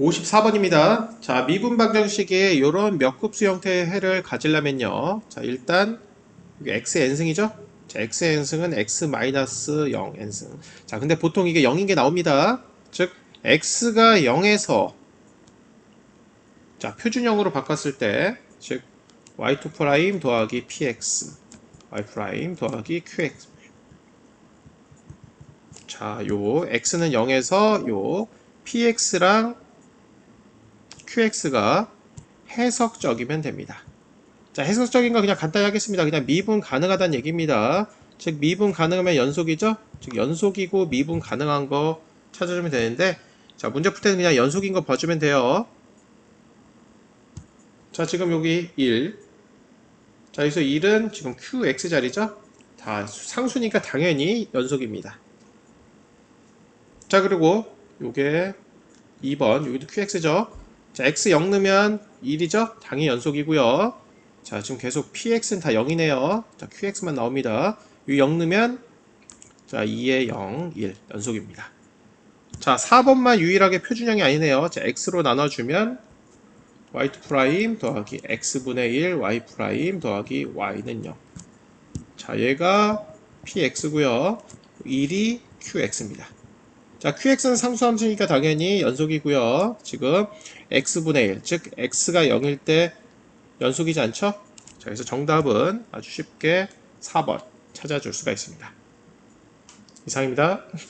54번입니다. 자, 미분 방정식에 이런 몇 급수 형태의 해를 가지려면요. 자, 일단 이게 x의 n승이죠? 자, x의 n승은 x-0 n승. 자, 근데 보통 이게 0인 게 나옵니다. 즉 x가 0에서 자, 표준형으로 바꿨을 때, 즉 y2 프라임 더하기 px, y 프라임 더하기 qx. 자, 요 x는 0에서 요 px랑 qx가 해석적이면 됩니다. 자, 해석적인 거 그냥 간단히 하겠습니다. 그냥 미분 가능하다는 얘기입니다. 즉, 미분 가능하면 연속이죠? 즉, 연속이고 미분 가능한 거 찾아주면 되는데, 자, 문제 풀 때는 그냥 연속인 거 봐주면 돼요. 자, 지금 여기 1. 자, 여기서 1은 지금 qx 자리죠? 다 상수니까 당연히 연속입니다. 자, 그리고 요게 2번, 여기도 qx죠? 자, x 0 넣으면 1이죠? 당연히 연속이고요. 자, 지금 계속 px는 다 0이네요. 자, qx만 나옵니다. 이 0 넣으면 자, 2에 0, 1 연속입니다. 자, 4번만 유일하게 표준형이 아니네요. 자, x로 나눠 주면 y2 프라임 더하기 x분의 1 y 프라임 더하기 y는 0. 자, 얘가 px고요. 1이 qx입니다. 자, qx는 상수함수니까 당연히 연속이고요. 지금 x분의 1, 즉 x가 0일 때 연속이지 않죠? 자, 그래서 정답은 아주 쉽게 4번 찾아줄 수가 있습니다. 이상입니다.